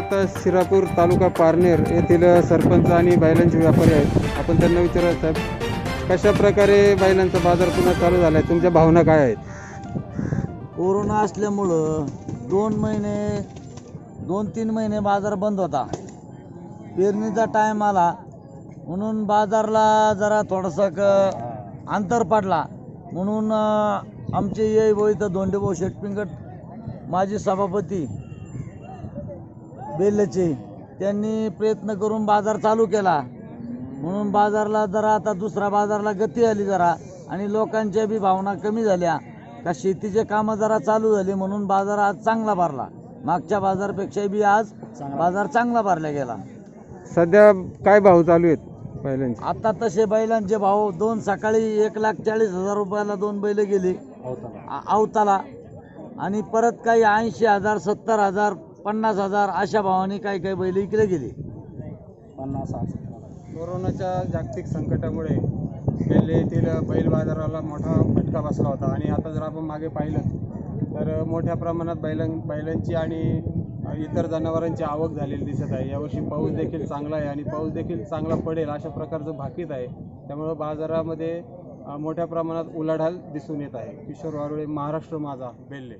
आता शिरापूर तालुका पारनेर येथील सरपंच आणि बैलांचे व्यापारी आहेत. आपण त्यांना विचारा साहेब कशा प्रकारे बैलांचा बाजार पुन्हा चालू झाला आहे तुमच्या भावना काय आहेत? कोरोना असल्यामुळं दोन महिने दोन तीन महिने बाजार बंद होता. पेरणीचा टाईम आला. म्हणून बाजारला जरा थोडासा क अंतर पडला. म्हणून आमचे ये भाऊ इथं धोंडेभाऊ शेटपिंगट माजी सभापती बेल्लेचे त्यांनी प्रयत्न करून बाजार चालू केला. म्हणून बाजारला जरा आता दुसरा बाजारला गती आली जरा आणि लोकांच्या बी भावना कमी झाल्या. का शेतीचे कामं जरा चालू झाली म्हणून बाजार आज चांगला भरला. मागच्या बाजारपेक्षा बी आज बाजार चांगला भरला गेला. सध्या काय भाव चालू आहेत बैलांचे? आता तसे बैलांचे भाव दोन सकाळी एक लाख चाळीस हजार रुपयाला दोन बैल गेली. आ- अवताला. आणि परत काही ऐंशी हजार सत्तर हजार पन्नास हजार अशा भावाने काही काही बैल इकडे गेली. पन्नास कोरोनाच्या जागतिक संकटामुळे गेले येथील बैल बाजाराला मोठा फटका बसला होता. आणि आता जर आपण मागे पाहिलं तर मोठ्या प्रमाणात बैलां बैलांची आणि इतर जनावरांची आवक झालेली दिसत आहे. यावर्षी पाऊस देखील चांगला आहे आणि पाऊस देखील चांगला पडेल अशा प्रकारचं भाकीत आहे. त्यामुळं बाजारामध्ये मोठ्या प्रमाणात उलाढाल दिसून येत आहे. किशोर वारुळे महाराष्ट्र माझा बेल्ले.